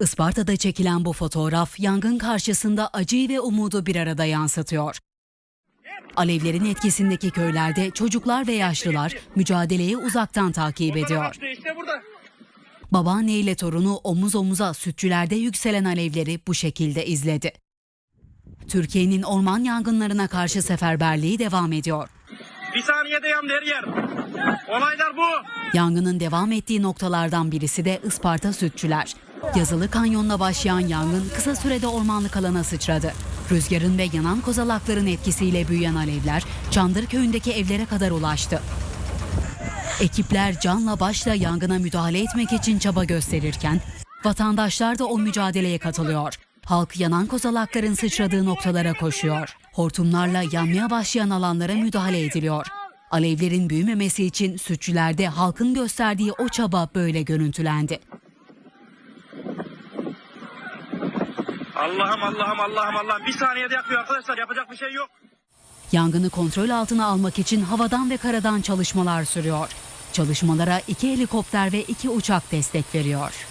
Isparta'da çekilen bu fotoğraf yangın karşısında acıyı ve umudu bir arada yansıtıyor. Alevlerin etkisindeki köylerde çocuklar ve yaşlılar mücadeleyi uzaktan takip ediyor. Babaanne ile torunu omuz omuza sütçülerde yükselen alevleri bu şekilde izledi. Türkiye'nin orman yangınlarına karşı seferberliği devam ediyor. Bir saniyede yandı her yer. Olaylar. Yangının devam ettiği noktalardan birisi de Isparta Sütçüler. Yazılı kanyonla başlayan yangın kısa sürede ormanlık alana sıçradı. Rüzgarın ve yanan kozalakların etkisiyle büyüyen alevler Çandır köyündeki evlere kadar ulaştı. Ekipler canla başla yangına müdahale etmek için çaba gösterirken vatandaşlar da o mücadeleye katılıyor. Halk yanan kozalakların sıçradığı noktalara koşuyor. Hortumlarla yanmaya başlayan alanlara müdahale ediliyor. Alevlerin büyümemesi için sütçülerde halkın gösterdiği o çaba böyle görüntülendi. Allah'ım Allah'ım Allah'ım Allah'ım. Bir saniyede yakıyor arkadaşlar. Yapacak bir şey yok. Yangını kontrol altına almak için havadan ve karadan çalışmalar sürüyor. Çalışmalara iki helikopter ve iki uçak destek veriyor.